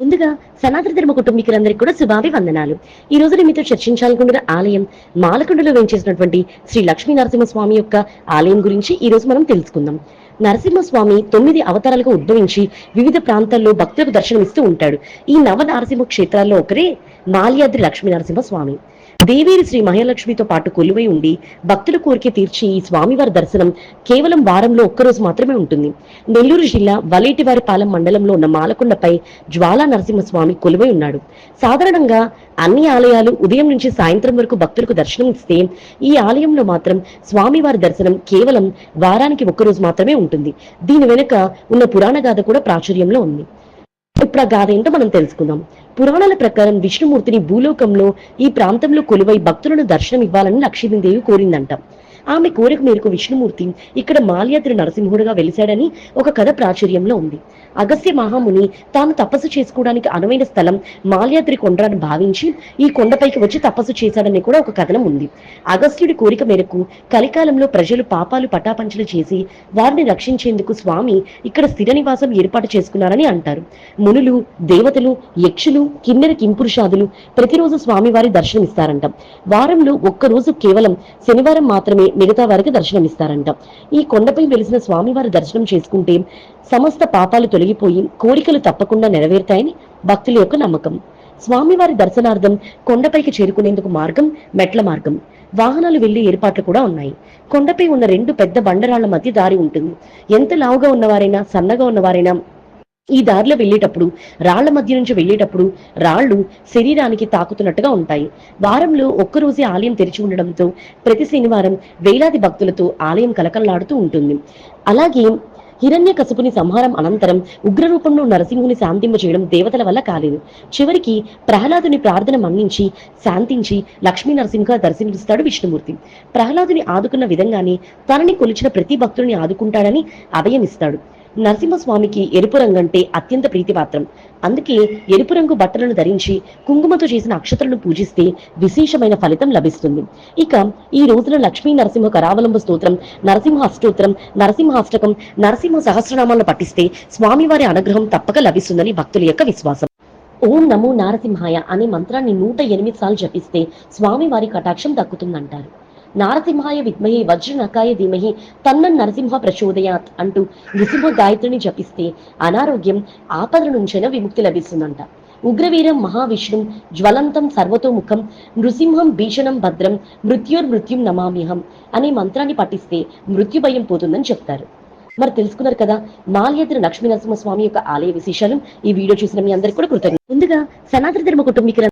ముందుగా సనాతన ధర్మ కుటుంబీకులందరికీ కూడా శుభాభి వందనాలు ఈ రోజు మీతో చర్చించాలనుకుంటున్న ఆలయం మాలకొండలో వేయించేసినటువంటి శ్రీ లక్ష్మీ నరసింహస్వామి యొక్క ఆలయం గురించి ఈ రోజు మనం తెలుసుకుందాం. నరసింహస్వామి తొమ్మిది అవతారాలుగా ఉద్భవించి వివిధ ప్రాంతాల్లో భక్తులకు దర్శనమిస్తూ ఉంటాడు. ఈ నవ నరసింహ క్షేత్రాల్లో ఒకరే మాల్యాద్రి లక్ష్మీ నరసింహస్వామి. దేవేరి శ్రీ మహాలక్ష్మితో పాటు కొలువై ఉండి భక్తుల కోరిక తీర్చి ఈ స్వామివారి దర్శనం కేవలం వారంలో ఒక్కరోజు మాత్రమే ఉంటుంది. నెల్లూరు జిల్లా వలేటివారిపాలెం మండలంలో ఉన్న మాలకొండపై జ్వాలా నరసింహస్వామి కొలువై ఉన్నాడు. సాధారణంగా అన్ని ఆలయాలు ఉదయం నుంచి సాయంత్రం వరకు భక్తులకు దర్శనం ఇస్తే ఈ ఆలయంలో మాత్రం స్వామివారి దర్శనం కేవలం వారానికి ఒక్కరోజు మాత్రమే ఉంటుంది. దీని వెనుక ఉన్న పురాణ గాథ కూడా ప్రాచుర్యంలో ఉంది. ఇప్పుడు ఆ గాథ ఏంటో మనం తెలుసుకుందాం. పురాణాల ప్రకారం విష్ణుమూర్తిని భూలోకంలో ఈ ప్రాంతంలో కొలువై భక్తులను దర్శనం ఇవ్వాలని లక్ష్మీదేవి కోరిందంట. ఆమె కోరిక మేరకు విష్ణుమూర్తి ఇక్కడ మాల్యాద్రి నరసింహుడుగా వెలిశాడని ఒక కథ ప్రాచుర్యంలో ఉంది. అగస్త్య మహాముని తాను తపస్సు చేసుకోవడానికి అనువైన స్థలం మాల్యాద్రి కొండని భావించి ఈ కొండపైకి వచ్చి తపస్సు చేశాడని కూడా ఒక కథనం ఉంది. అగస్త్యుడి కోరిక మేరకు కలికాలంలో ప్రజలు పాపాలు పటాపంచలు చేసి వారిని రక్షించేందుకు స్వామి ఇక్కడ స్థిర నివాసం ఏర్పాటు చేసుకున్నారని అంటారు. మునులు దేవతలు యక్షులు కిన్నెర కింపురుషాదులు ప్రతిరోజు స్వామివారి దర్శనమిస్తారంట. వారంలో ఒక్కరోజు కేవలం శనివారం మాత్రమే మిగతా వారికి దర్శనమిస్తారంట. ఈ కొండపై వెలిసిన స్వామివారి దర్శనం చేసుకుంటే సమస్త పాపాలు తొలగిపోయి కోరికలు తప్పకుండా నెరవేరుతాయని భక్తుల యొక్క నమ్మకం. స్వామివారి దర్శనార్థం కొండపైకి చేరుకునేందుకు మార్గం మెట్ల మార్గం. వాహనాలు వెళ్ళే ఏర్పాట్లు కూడా ఉన్నాయి. కొండపై ఉన్న రెండు పెద్ద బండరాళ్ళ మధ్య దారి ఉంటుంది. ఎంత లావుగా ఉన్నవారైనా సన్నగా ఉన్నవారైనా ఈ దారిలో వెళ్ళేటప్పుడు రాళ్ళ మధ్య నుంచి వెళ్ళేటప్పుడు రాళ్ళు శరీరానికి తాకుతున్నట్టుగా ఉంటాయి. వారంలో ఒక్కరోజే ఆలయం తెరిచి ఉండడంతో ప్రతి శనివారం వేలాది భక్తులతో ఆలయం కలకల్లాడుతూ ఉంటుంది. అలాగే హిరణ్య కసుపుని సంహారం అనంతరం ఉగ్రరూపంలో నరసింహుని శాంతింప చేయడం దేవతల వల్ల కాలేదు. చివరికి ప్రహ్లాదుని ప్రార్థన మన్నించి శాంతించి లక్ష్మీ నరసింహ దర్శనమిస్తాడు విష్ణుమూర్తి. ప్రహ్లాదుని ఆదుకున్న విధంగానే తనని కొలిచిన ప్రతి భక్తుడిని ఆదుకుంటాడని అభయమిస్తాడు. నరసింహస్వామికి ఎరుపు రంగు అంటే అత్యంత ప్రీతిపాత్రం. అందుకే ఎరుపు రంగు బట్టలను ధరించి కుంకుమతో చేసిన అక్షతలను పూజిస్తే విశేషమైన ఫలితం లభిస్తుంది. ఇక ఈ రోజున లక్ష్మీ నరసింహ కరావలంబ స్తోత్రం నరసింహ అష్టోత్రం నరసింహాష్టకం నరసింహ సహస్రనామాలను పఠిస్తే స్వామివారి అనుగ్రహం తప్పక లభిస్తుందని భక్తుల యొక్క విశ్వాసం. ఓం నమో నారసింహాయ అనే మంత్రాన్ని నూట ఎనిమిది సార్లు జపిస్తే స్వామివారి కటాక్షం దక్కుతుందంటారు. నారసింహాయ విద్మహే వజ్రనకాయ ధీమహి తన్న నరసింహ ప్రచోదయాత్ అంటూ నృసింహ గాయత్రిని జపిస్తే అనారోగ్యం ఆపదల నుంచైనా విముక్తి లభిస్తుందంట. ఉగ్రవీరం మహావిష్ణుం జ్వలంతం సర్వతోముఖం నృసింహం భీషణం భద్రం మృత్యుర్మృత్యుం నమామ్యహం అనే మంత్రాన్ని పఠిస్తే మృత్యు భయం పోతుందని చెప్తారు. మరి తెలుసుకున్నారు కదా మాల్యాద్రి లక్ష్మీ నరసింహస్వామి యొక్క ఆలయ విశేషాలు. ఈ వీడియో చూసిన మీ అందరికీ కూడా కృతజ్ఞత ముందుగా సనాతన ధర్మ కుటుంబీకుల